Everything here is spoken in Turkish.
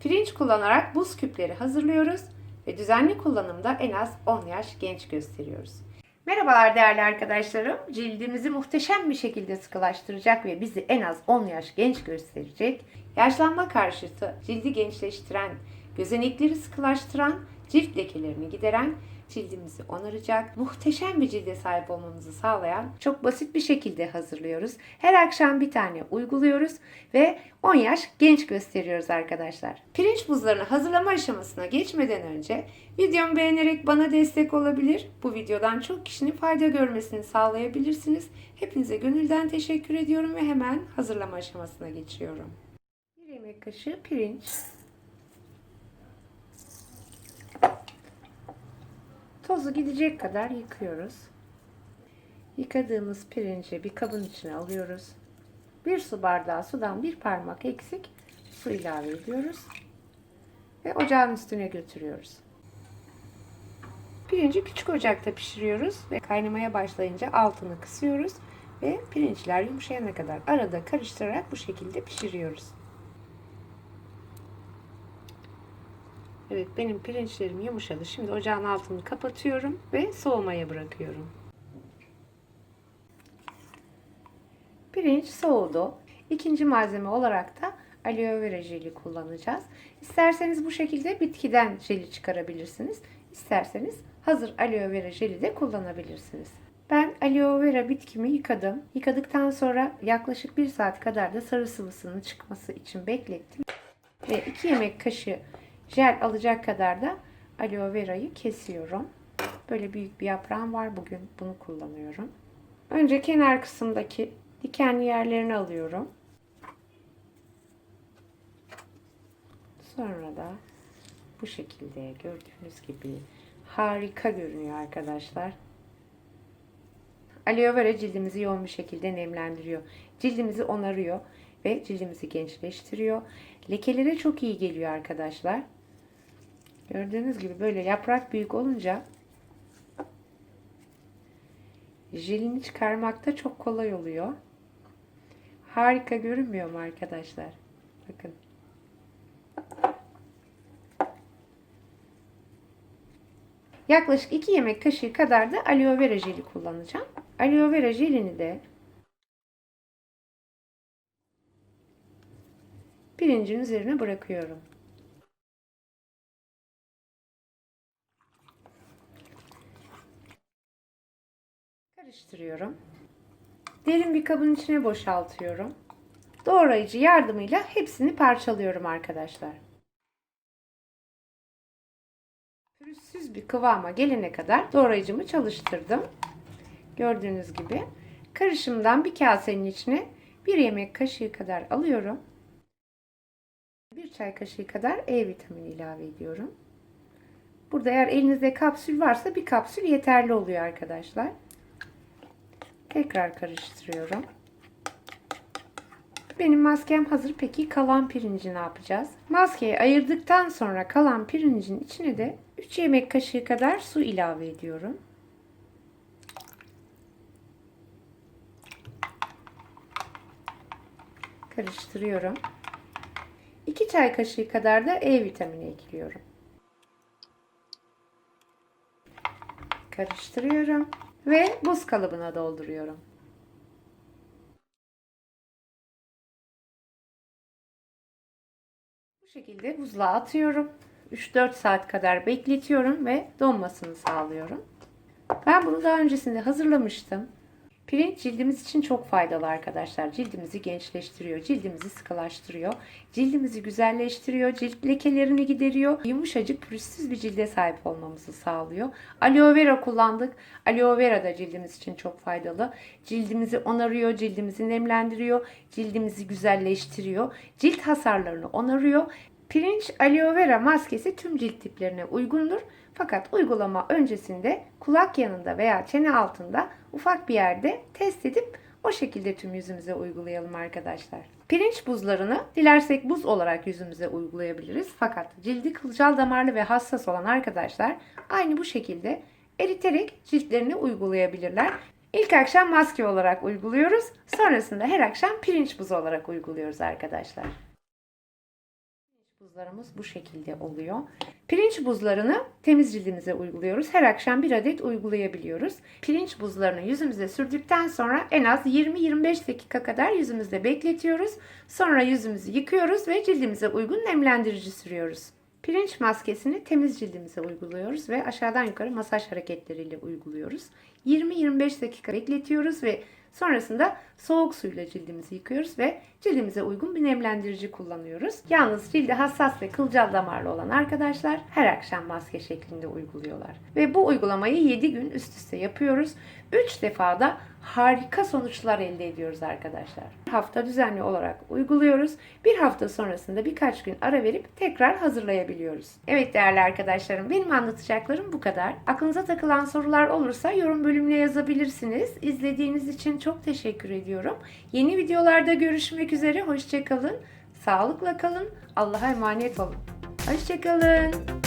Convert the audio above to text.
Pirinç kullanarak buz küpleri hazırlıyoruz ve düzenli kullanımda en az 10 yaş genç gösteriyoruz. Merhabalar değerli arkadaşlarım. Cildimizi muhteşem bir şekilde sıkılaştıracak ve bizi en az 10 yaş genç gösterecek, yaşlanma karşıtı cildi gençleştiren, gözenekleri sıkılaştıran, cilt lekelerini gideren, cildimizi onaracak, muhteşem bir cilde sahip olmamızı sağlayan çok basit bir şekilde hazırlıyoruz. Her akşam bir tane uyguluyoruz ve 10 yaş genç gösteriyoruz arkadaşlar. Pirinç buzlarını hazırlama aşamasına geçmeden önce videomu beğenerek bana destek olabilir. Bu videodan çok kişinin fayda görmesini sağlayabilirsiniz. Hepinize gönülden teşekkür ediyorum ve hemen hazırlama aşamasına geçiyorum. Bir yemek kaşığı pirinç, Tozu gidecek kadar yıkıyoruz. Yıkadığımız pirinci bir kabın içine alıyoruz. Bir su bardağı sudan bir parmak eksik su ilave ediyoruz. Ve ocağın üstüne götürüyoruz. Pirinci küçük ocakta pişiriyoruz ve kaynamaya başlayınca altını kısıyoruz ve pirinçler yumuşayana kadar arada karıştırarak bu şekilde pişiriyoruz. Evet benim pirinçlerim yumuşadı. Şimdi ocağın altını kapatıyorum ve soğumaya bırakıyorum. Pirinç soğudu. İkinci malzeme olarak da aloe vera jeli kullanacağız. İsterseniz bu şekilde bitkiden jeli çıkarabilirsiniz. İsterseniz hazır aloe vera jeli de kullanabilirsiniz. Ben aloe vera bitkimi yıkadım. Yıkadıktan sonra yaklaşık 1 saat kadar da sarı sıvısının çıkması için beklettim. Ve 2 yemek kaşığı jel alacak kadar da aloe verayı kesiyorum. Böyle büyük bir yaprağım var. Bugün bunu kullanıyorum. Önce kenar kısımdaki dikenli yerlerini alıyorum. Sonra da bu şekilde gördüğünüz gibi harika görünüyor arkadaşlar. Aloe vera cildimizi yoğun bir şekilde nemlendiriyor. Cildimizi onarıyor ve cildimizi gençleştiriyor. Lekelere çok iyi geliyor arkadaşlar. Gördüğünüz gibi böyle yaprak büyük olunca jelini çıkarmakta çok kolay oluyor. Harika görünmüyor mu arkadaşlar? Bakın. Yaklaşık 2 yemek kaşığı kadar da aloe vera jeli kullanacağım. Aloe vera jelini de pirincin üzerine bırakıyorum. Karıştırıyorum. Derin bir kabın içine boşaltıyorum. Doğrayıcı yardımıyla hepsini parçalıyorum arkadaşlar. Pürüzsüz bir kıvama gelene kadar doğrayıcımı çalıştırdım. Gördüğünüz gibi karışımdan bir kasenin içine bir yemek kaşığı kadar alıyorum. Bir çay kaşığı kadar E vitamini ilave ediyorum. Burada eğer elinizde kapsül varsa bir kapsül yeterli oluyor arkadaşlar. Tekrar karıştırıyorum. Benim maskem hazır. Peki kalan pirinci ne yapacağız? Maskeyi ayırdıktan sonra kalan pirincin içine de 3 yemek kaşığı kadar su ilave ediyorum. Karıştırıyorum. 2 çay kaşığı kadar da E vitamini ekliyorum. Karıştırıyorum ve buz kalıbına dolduruyorum. Bu şekilde buzluğa atıyorum. 3-4 saat kadar bekletiyorum ve donmasını sağlıyorum. Ben bunu daha öncesinde hazırlamıştım. Pirinç cildimiz için çok faydalı arkadaşlar. Cildimizi gençleştiriyor, cildimizi sıkılaştırıyor, cildimizi güzelleştiriyor, cilt lekelerini gideriyor. Yumuşacık, pürüzsüz bir cilde sahip olmamızı sağlıyor. Aloe vera kullandık. Aloe vera da cildimiz için çok faydalı. Cildimizi onarıyor, cildimizi nemlendiriyor, cildimizi güzelleştiriyor, cilt hasarlarını onarıyor. Pirinç aloe vera maskesi tüm cilt tiplerine uygundur. Fakat uygulama öncesinde kulak yanında veya çene altında ufak bir yerde test edip o şekilde tüm yüzümüze uygulayalım arkadaşlar. Pirinç buzlarını dilersek buz olarak yüzümüze uygulayabiliriz. Fakat cildi kılcal damarlı ve hassas olan arkadaşlar aynı bu şekilde eriterek ciltlerini uygulayabilirler. İlk akşam maske olarak uyguluyoruz. Sonrasında her akşam pirinç buzu olarak uyguluyoruz arkadaşlar. Buzlarımız bu şekilde oluyor. Pirinç buzlarını temiz cildimize uyguluyoruz. Her akşam bir adet uygulayabiliyoruz. Pirinç buzlarını yüzümüze sürdükten sonra en az 20-25 dakika kadar yüzümüzde bekletiyoruz. Sonra yüzümüzü yıkıyoruz ve cildimize uygun nemlendirici sürüyoruz. Pirinç maskesini temiz cildimize uyguluyoruz ve aşağıdan yukarı masaj hareketleriyle uyguluyoruz. 20-25 dakika bekletiyoruz ve sonrasında soğuk suyla cildimizi yıkıyoruz ve cildimize uygun bir nemlendirici kullanıyoruz. Yalnız cildi hassas ve kılcal damarlı olan arkadaşlar her akşam maske şeklinde uyguluyorlar. Ve bu uygulamayı 7 gün üst üste yapıyoruz. 3 defada harika sonuçlar elde ediyoruz arkadaşlar. Hafta düzenli olarak uyguluyoruz. Bir hafta sonrasında birkaç gün ara verip tekrar hazırlayabiliyoruz. Evet değerli arkadaşlarım benim anlatacaklarım bu kadar. Aklınıza takılan sorular olursa yorum bölümüne yazabilirsiniz. İzlediğiniz için çok teşekkür ediyorum. Yeni videolarda görüşmek üzere. Hoşçakalın. Sağlıkla kalın. Allah'a emanet olun. Hoşçakalın.